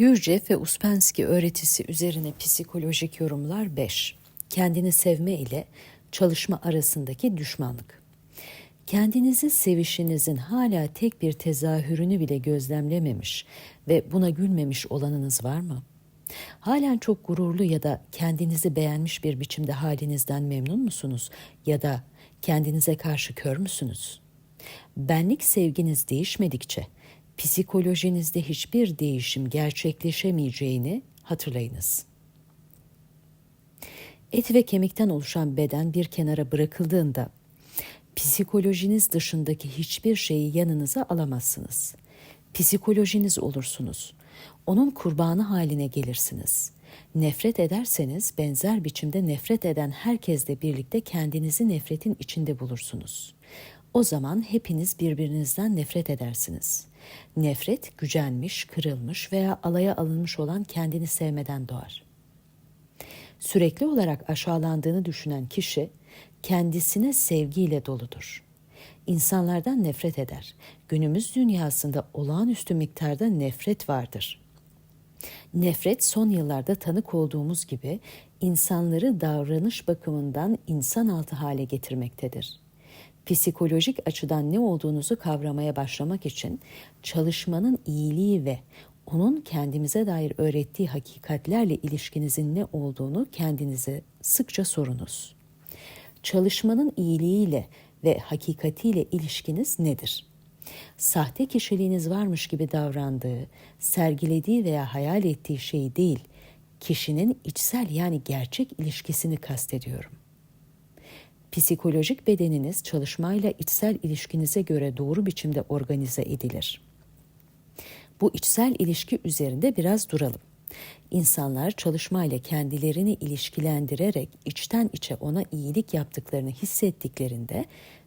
Gürcev ve Uspensky öğretisi üzerine psikolojik yorumlar 5. Kendini sevme ile çalışma arasındaki düşmanlık. Kendinizi sevişinizin hala tek bir tezahürünü bile gözlemlememiş ve buna gülmemiş olanınız var mı? Halen çok gururlu ya da kendinizi beğenmiş bir biçimde halinizden memnun musunuz ya da kendinize karşı kör müsünüz? Benlik sevginiz değişmedikçe psikolojinizde hiçbir değişim gerçekleşemeyeceğini hatırlayınız. Et ve kemikten oluşan beden bir kenara bırakıldığında psikolojiniz dışındaki hiçbir şeyi yanınıza alamazsınız. Psikolojiniz olursunuz. Onun kurbanı haline gelirsiniz. Nefret ederseniz benzer biçimde nefret eden herkesle birlikte kendinizi nefretin içinde bulursunuz. O zaman hepiniz birbirinizden nefret edersiniz. Nefret gücenmiş, kırılmış veya alaya alınmış olan kendini sevmeden doğar. Sürekli olarak aşağılandığını düşünen kişi kendisine sevgiyle doludur. İnsanlardan nefret eder. Günümüz dünyasında olağanüstü miktarda nefret vardır. Nefret son yıllarda tanık olduğumuz gibi insanları davranış bakımından insan altı hale getirmektedir psikolojik açıdan ne olduğunuzu kavramaya başlamak için çalışmanın iyiliği ve onun kendimize dair öğrettiği hakikatlerle ilişkinizin ne olduğunu kendinize sıkça sorunuz. Çalışmanın iyiliğiyle ve hakikatiyle ilişkiniz nedir? Sahte kişiliğiniz varmış gibi davrandığı, sergilediği veya hayal ettiği şey değil, kişinin içsel yani gerçek ilişkisini kastediyorum. Psikolojik bedeniniz çalışmayla içsel ilişkinize göre doğru biçimde organize edilir. Bu içsel ilişki üzerinde biraz duralım. İnsanlar çalışmayla kendilerini ilişkilendirerek içten içe ona iyilik yaptıklarını hissettiklerinde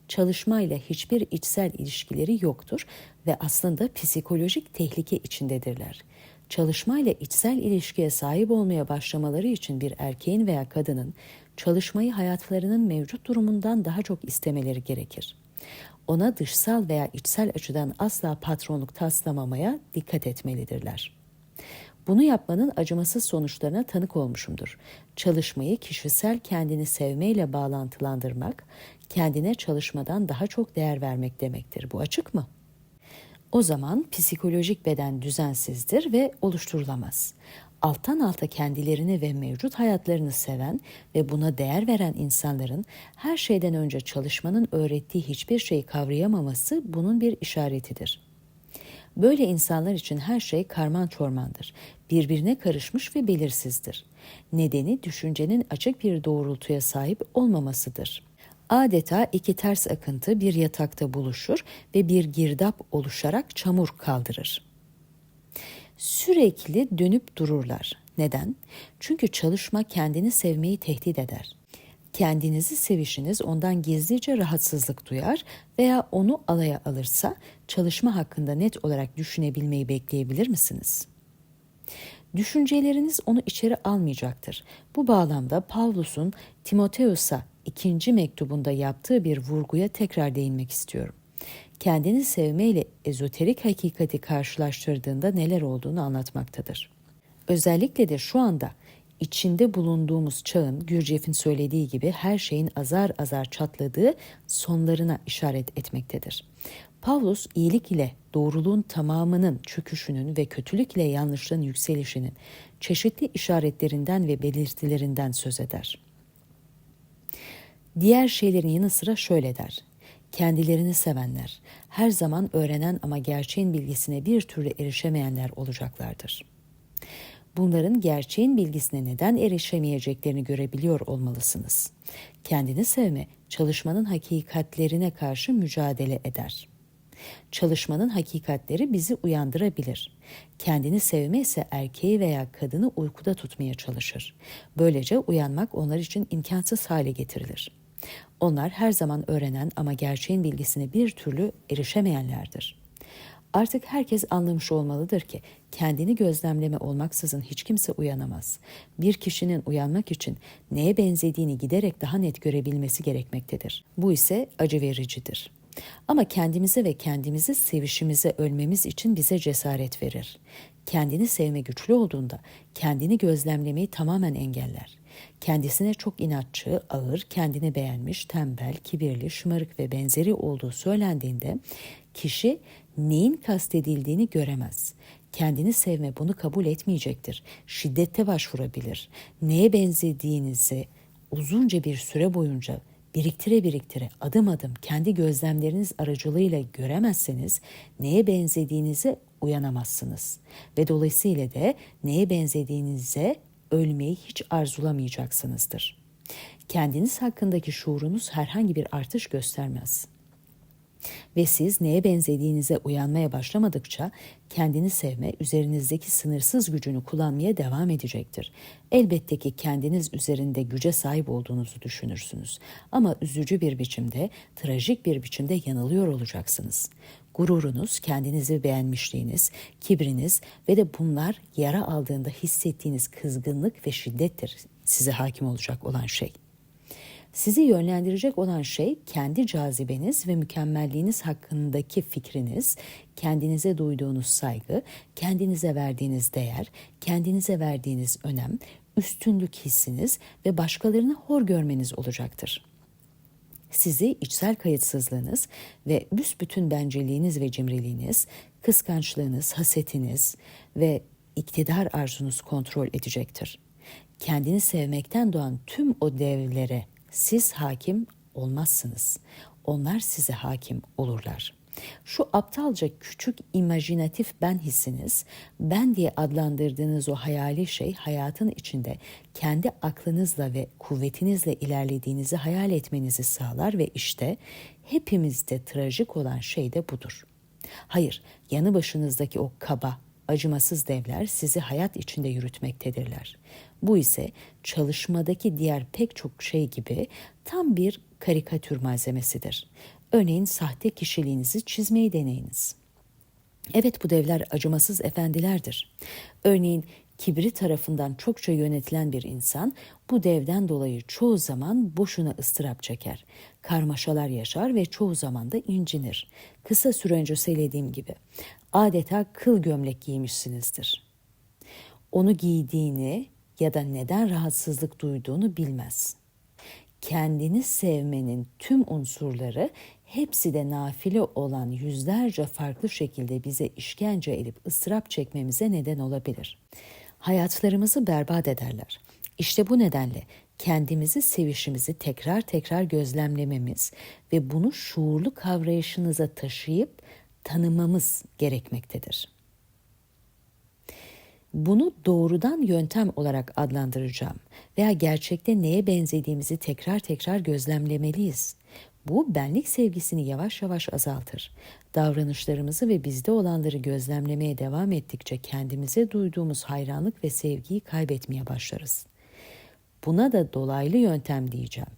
çalışmayla hiçbir içsel ilişkileri yoktur ve aslında psikolojik tehlike içindedirler. Çalışmayla içsel ilişkiye sahip olmaya başlamaları için bir erkeğin veya kadının çalışmayı hayatlarının mevcut durumundan daha çok istemeleri gerekir. Ona dışsal veya içsel açıdan asla patronluk taslamamaya dikkat etmelidirler. Bunu yapmanın acımasız sonuçlarına tanık olmuşumdur. Çalışmayı kişisel kendini sevmeyle bağlantılandırmak, kendine çalışmadan daha çok değer vermek demektir. Bu açık mı? O zaman psikolojik beden düzensizdir ve oluşturulamaz alttan alta kendilerini ve mevcut hayatlarını seven ve buna değer veren insanların her şeyden önce çalışmanın öğrettiği hiçbir şeyi kavrayamaması bunun bir işaretidir. Böyle insanlar için her şey karman çormandır. Birbirine karışmış ve belirsizdir. Nedeni düşüncenin açık bir doğrultuya sahip olmamasıdır. Adeta iki ters akıntı bir yatakta buluşur ve bir girdap oluşarak çamur kaldırır sürekli dönüp dururlar. Neden? Çünkü çalışma kendini sevmeyi tehdit eder. Kendinizi sevişiniz ondan gizlice rahatsızlık duyar veya onu alaya alırsa çalışma hakkında net olarak düşünebilmeyi bekleyebilir misiniz? Düşünceleriniz onu içeri almayacaktır. Bu bağlamda Pavlus'un Timoteus'a ikinci mektubunda yaptığı bir vurguya tekrar değinmek istiyorum kendini sevmeyle ezoterik hakikati karşılaştırdığında neler olduğunu anlatmaktadır. Özellikle de şu anda içinde bulunduğumuz çağın Gürcef'in söylediği gibi her şeyin azar azar çatladığı sonlarına işaret etmektedir. Pavlus iyilik ile doğruluğun tamamının çöküşünün ve kötülük ile yanlışlığın yükselişinin çeşitli işaretlerinden ve belirtilerinden söz eder. Diğer şeylerin yanı sıra şöyle der kendilerini sevenler, her zaman öğrenen ama gerçeğin bilgisine bir türlü erişemeyenler olacaklardır. Bunların gerçeğin bilgisine neden erişemeyeceklerini görebiliyor olmalısınız. Kendini sevme, çalışmanın hakikatlerine karşı mücadele eder. Çalışmanın hakikatleri bizi uyandırabilir. Kendini sevme ise erkeği veya kadını uykuda tutmaya çalışır. Böylece uyanmak onlar için imkansız hale getirilir.'' Onlar her zaman öğrenen ama gerçeğin bilgisine bir türlü erişemeyenlerdir. Artık herkes anlamış olmalıdır ki kendini gözlemleme olmaksızın hiç kimse uyanamaz. Bir kişinin uyanmak için neye benzediğini giderek daha net görebilmesi gerekmektedir. Bu ise acı vericidir. Ama kendimize ve kendimizi sevişimize ölmemiz için bize cesaret verir. Kendini sevme güçlü olduğunda kendini gözlemlemeyi tamamen engeller. Kendisine çok inatçı, ağır, kendini beğenmiş, tembel, kibirli, şımarık ve benzeri olduğu söylendiğinde kişi neyin kastedildiğini göremez. Kendini sevme bunu kabul etmeyecektir. Şiddette başvurabilir. Neye benzediğinizi uzunca bir süre boyunca biriktire biriktire adım adım kendi gözlemleriniz aracılığıyla göremezseniz neye benzediğinize uyanamazsınız ve dolayısıyla da neye benzediğinize ölmeyi hiç arzulamayacaksınızdır. Kendiniz hakkındaki şuurunuz herhangi bir artış göstermez. Ve siz neye benzediğinize uyanmaya başlamadıkça kendini sevme üzerinizdeki sınırsız gücünü kullanmaya devam edecektir. Elbette ki kendiniz üzerinde güce sahip olduğunuzu düşünürsünüz. Ama üzücü bir biçimde, trajik bir biçimde yanılıyor olacaksınız. Gururunuz, kendinizi beğenmişliğiniz, kibriniz ve de bunlar yara aldığında hissettiğiniz kızgınlık ve şiddettir size hakim olacak olan şey. Sizi yönlendirecek olan şey kendi cazibeniz ve mükemmelliğiniz hakkındaki fikriniz, kendinize duyduğunuz saygı, kendinize verdiğiniz değer, kendinize verdiğiniz önem, üstünlük hissiniz ve başkalarını hor görmeniz olacaktır. Sizi içsel kayıtsızlığınız ve büsbütün bencilliğiniz ve cimriliğiniz, kıskançlığınız, hasetiniz ve iktidar arzunuz kontrol edecektir. Kendini sevmekten doğan tüm o devlere siz hakim olmazsınız. Onlar size hakim olurlar. Şu aptalca küçük imajinatif ben hissiniz, ben diye adlandırdığınız o hayali şey hayatın içinde kendi aklınızla ve kuvvetinizle ilerlediğinizi hayal etmenizi sağlar ve işte hepimizde trajik olan şey de budur. Hayır, yanı başınızdaki o kaba, acımasız devler sizi hayat içinde yürütmektedirler. Bu ise çalışmadaki diğer pek çok şey gibi tam bir karikatür malzemesidir. Örneğin sahte kişiliğinizi çizmeyi deneyiniz. Evet bu devler acımasız efendilerdir. Örneğin kibri tarafından çokça yönetilen bir insan bu devden dolayı çoğu zaman boşuna ıstırap çeker. Karmaşalar yaşar ve çoğu zaman da incinir. Kısa süre önce söylediğim gibi adeta kıl gömlek giymişsinizdir. Onu giydiğini ya da neden rahatsızlık duyduğunu bilmez. Kendini sevmenin tüm unsurları hepsi de nafile olan yüzlerce farklı şekilde bize işkence edip ıstırap çekmemize neden olabilir. Hayatlarımızı berbat ederler. İşte bu nedenle kendimizi sevişimizi tekrar tekrar gözlemlememiz ve bunu şuurlu kavrayışınıza taşıyıp tanımamız gerekmektedir. Bunu doğrudan yöntem olarak adlandıracağım veya gerçekte neye benzediğimizi tekrar tekrar gözlemlemeliyiz. Bu benlik sevgisini yavaş yavaş azaltır. Davranışlarımızı ve bizde olanları gözlemlemeye devam ettikçe kendimize duyduğumuz hayranlık ve sevgiyi kaybetmeye başlarız. Buna da dolaylı yöntem diyeceğim.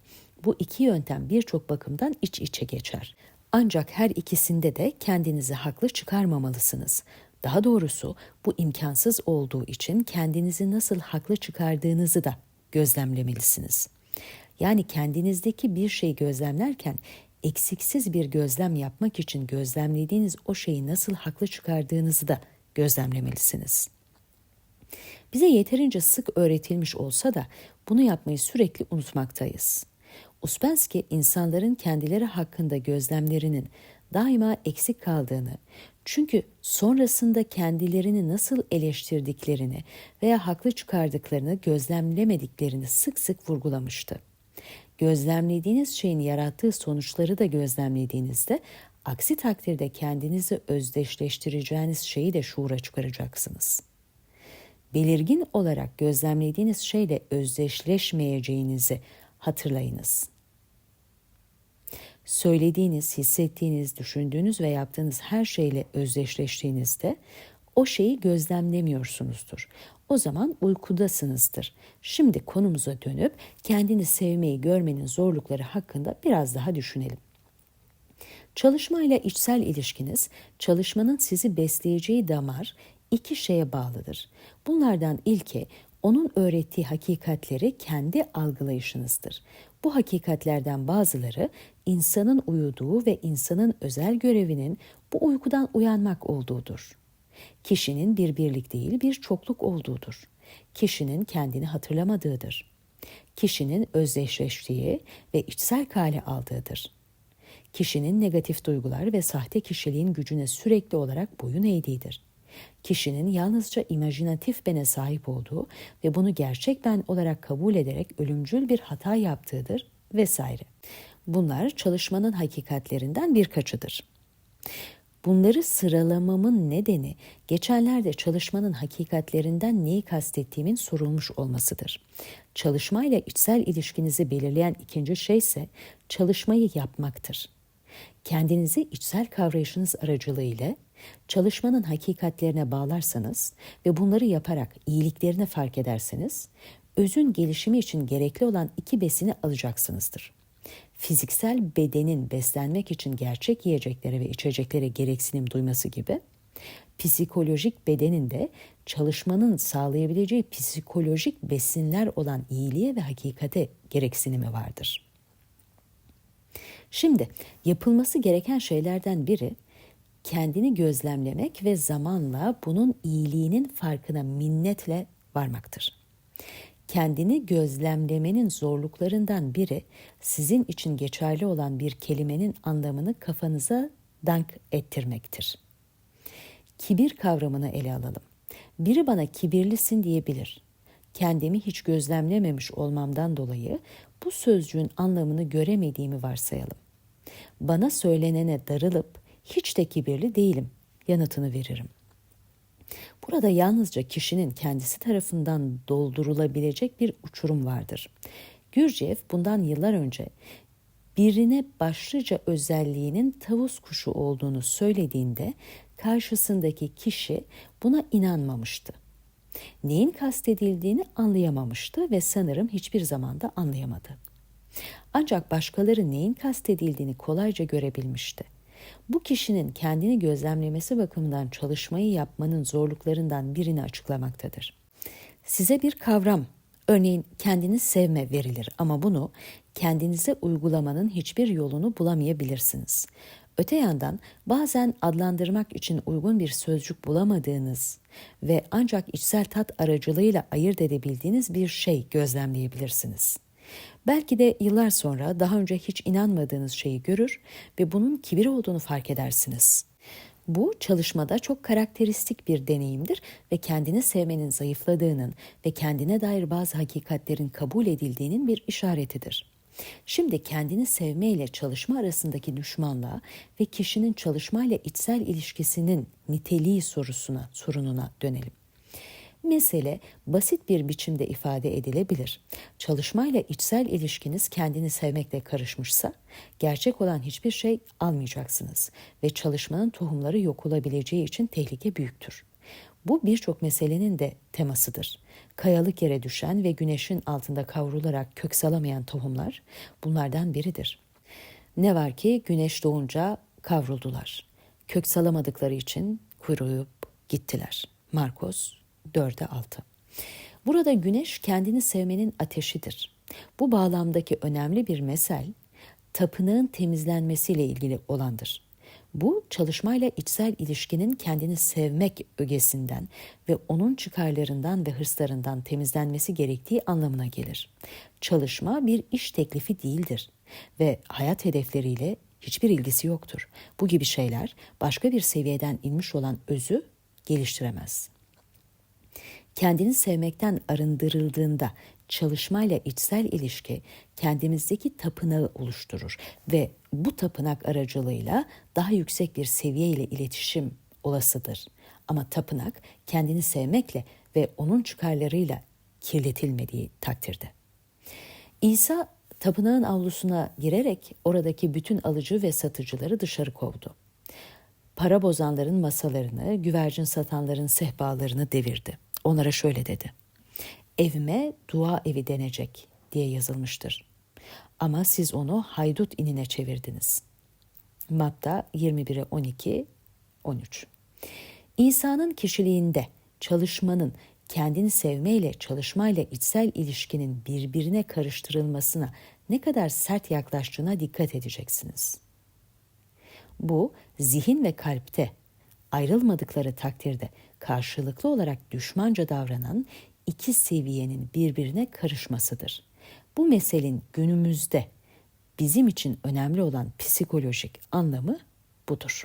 Bu iki yöntem birçok bakımdan iç içe geçer. Ancak her ikisinde de kendinizi haklı çıkarmamalısınız. Daha doğrusu bu imkansız olduğu için kendinizi nasıl haklı çıkardığınızı da gözlemlemelisiniz. Yani kendinizdeki bir şey gözlemlerken eksiksiz bir gözlem yapmak için gözlemlediğiniz o şeyi nasıl haklı çıkardığınızı da gözlemlemelisiniz. Bize yeterince sık öğretilmiş olsa da bunu yapmayı sürekli unutmaktayız. Uspensky insanların kendileri hakkında gözlemlerinin daima eksik kaldığını, çünkü sonrasında kendilerini nasıl eleştirdiklerini veya haklı çıkardıklarını gözlemlemediklerini sık sık vurgulamıştı. Gözlemlediğiniz şeyin yarattığı sonuçları da gözlemlediğinizde aksi takdirde kendinizi özdeşleştireceğiniz şeyi de şuura çıkaracaksınız. Belirgin olarak gözlemlediğiniz şeyle özdeşleşmeyeceğinizi hatırlayınız.'' Söylediğiniz, hissettiğiniz, düşündüğünüz ve yaptığınız her şeyle özdeşleştiğinizde o şeyi gözlemlemiyorsunuzdur. O zaman uykudasınızdır. Şimdi konumuza dönüp kendini sevmeyi görmenin zorlukları hakkında biraz daha düşünelim. Çalışmayla içsel ilişkiniz, çalışmanın sizi besleyeceği damar iki şeye bağlıdır. Bunlardan ilki onun öğrettiği hakikatleri kendi algılayışınızdır. Bu hakikatlerden bazıları insanın uyuduğu ve insanın özel görevinin bu uykudan uyanmak olduğudur. Kişinin bir birlik değil bir çokluk olduğudur. Kişinin kendini hatırlamadığıdır. Kişinin özdeşleştiği ve içsel kale aldığıdır. Kişinin negatif duygular ve sahte kişiliğin gücüne sürekli olarak boyun eğdiğidir kişinin yalnızca imajinatif bene sahip olduğu ve bunu gerçek ben olarak kabul ederek ölümcül bir hata yaptığıdır vesaire. Bunlar çalışmanın hakikatlerinden birkaçıdır. Bunları sıralamamın nedeni geçenlerde çalışmanın hakikatlerinden neyi kastettiğimin sorulmuş olmasıdır. Çalışmayla içsel ilişkinizi belirleyen ikinci şey ise çalışmayı yapmaktır. Kendinizi içsel kavrayışınız aracılığıyla çalışmanın hakikatlerine bağlarsanız ve bunları yaparak iyiliklerini fark ederseniz, özün gelişimi için gerekli olan iki besini alacaksınızdır. Fiziksel bedenin beslenmek için gerçek yiyeceklere ve içeceklere gereksinim duyması gibi, psikolojik bedenin de çalışmanın sağlayabileceği psikolojik besinler olan iyiliğe ve hakikate gereksinimi vardır. Şimdi yapılması gereken şeylerden biri kendini gözlemlemek ve zamanla bunun iyiliğinin farkına minnetle varmaktır. Kendini gözlemlemenin zorluklarından biri sizin için geçerli olan bir kelimenin anlamını kafanıza dank ettirmektir. Kibir kavramını ele alalım. Biri bana kibirlisin diyebilir. Kendimi hiç gözlemlememiş olmamdan dolayı bu sözcüğün anlamını göremediğimi varsayalım. Bana söylenene darılıp hiç de kibirli değilim yanıtını veririm. Burada yalnızca kişinin kendisi tarafından doldurulabilecek bir uçurum vardır. Gürcev bundan yıllar önce birine başlıca özelliğinin tavus kuşu olduğunu söylediğinde karşısındaki kişi buna inanmamıştı. Neyin kastedildiğini anlayamamıştı ve sanırım hiçbir zaman da anlayamadı. Ancak başkaları neyin kastedildiğini kolayca görebilmişti. Bu kişinin kendini gözlemlemesi bakımından çalışmayı yapmanın zorluklarından birini açıklamaktadır. Size bir kavram, örneğin kendini sevme verilir ama bunu kendinize uygulamanın hiçbir yolunu bulamayabilirsiniz. Öte yandan bazen adlandırmak için uygun bir sözcük bulamadığınız ve ancak içsel tat aracılığıyla ayırt edebildiğiniz bir şey gözlemleyebilirsiniz. Belki de yıllar sonra daha önce hiç inanmadığınız şeyi görür ve bunun kibir olduğunu fark edersiniz. Bu çalışmada çok karakteristik bir deneyimdir ve kendini sevmenin zayıfladığının ve kendine dair bazı hakikatlerin kabul edildiğinin bir işaretidir. Şimdi kendini sevme ile çalışma arasındaki düşmanlığa ve kişinin çalışmayla içsel ilişkisinin niteliği sorusuna, sorununa dönelim. Mesele basit bir biçimde ifade edilebilir. Çalışmayla içsel ilişkiniz kendini sevmekle karışmışsa gerçek olan hiçbir şey almayacaksınız ve çalışmanın tohumları yok olabileceği için tehlike büyüktür. Bu birçok meselenin de temasıdır. Kayalık yere düşen ve güneşin altında kavrularak kök salamayan tohumlar bunlardan biridir. Ne var ki güneş doğunca kavruldular. Kök salamadıkları için kuruyup gittiler. Markos 4'e 6. Burada güneş kendini sevmenin ateşidir. Bu bağlamdaki önemli bir mesel tapınağın temizlenmesiyle ilgili olandır. Bu çalışmayla içsel ilişkinin kendini sevmek ögesinden ve onun çıkarlarından ve hırslarından temizlenmesi gerektiği anlamına gelir. Çalışma bir iş teklifi değildir ve hayat hedefleriyle hiçbir ilgisi yoktur. Bu gibi şeyler başka bir seviyeden inmiş olan özü geliştiremez kendini sevmekten arındırıldığında çalışmayla içsel ilişki kendimizdeki tapınağı oluşturur ve bu tapınak aracılığıyla daha yüksek bir seviye ile iletişim olasıdır. Ama tapınak kendini sevmekle ve onun çıkarlarıyla kirletilmediği takdirde. İsa tapınağın avlusuna girerek oradaki bütün alıcı ve satıcıları dışarı kovdu. Para bozanların masalarını, güvercin satanların sehpalarını devirdi. Onlara şöyle dedi. Evime dua evi denecek diye yazılmıştır. Ama siz onu haydut inine çevirdiniz. Matta 21'e 12, 13. İsa'nın kişiliğinde çalışmanın kendini sevmeyle çalışmayla içsel ilişkinin birbirine karıştırılmasına ne kadar sert yaklaştığına dikkat edeceksiniz. Bu zihin ve kalpte ayrılmadıkları takdirde karşılıklı olarak düşmanca davranan iki seviyenin birbirine karışmasıdır. Bu meselenin günümüzde bizim için önemli olan psikolojik anlamı budur.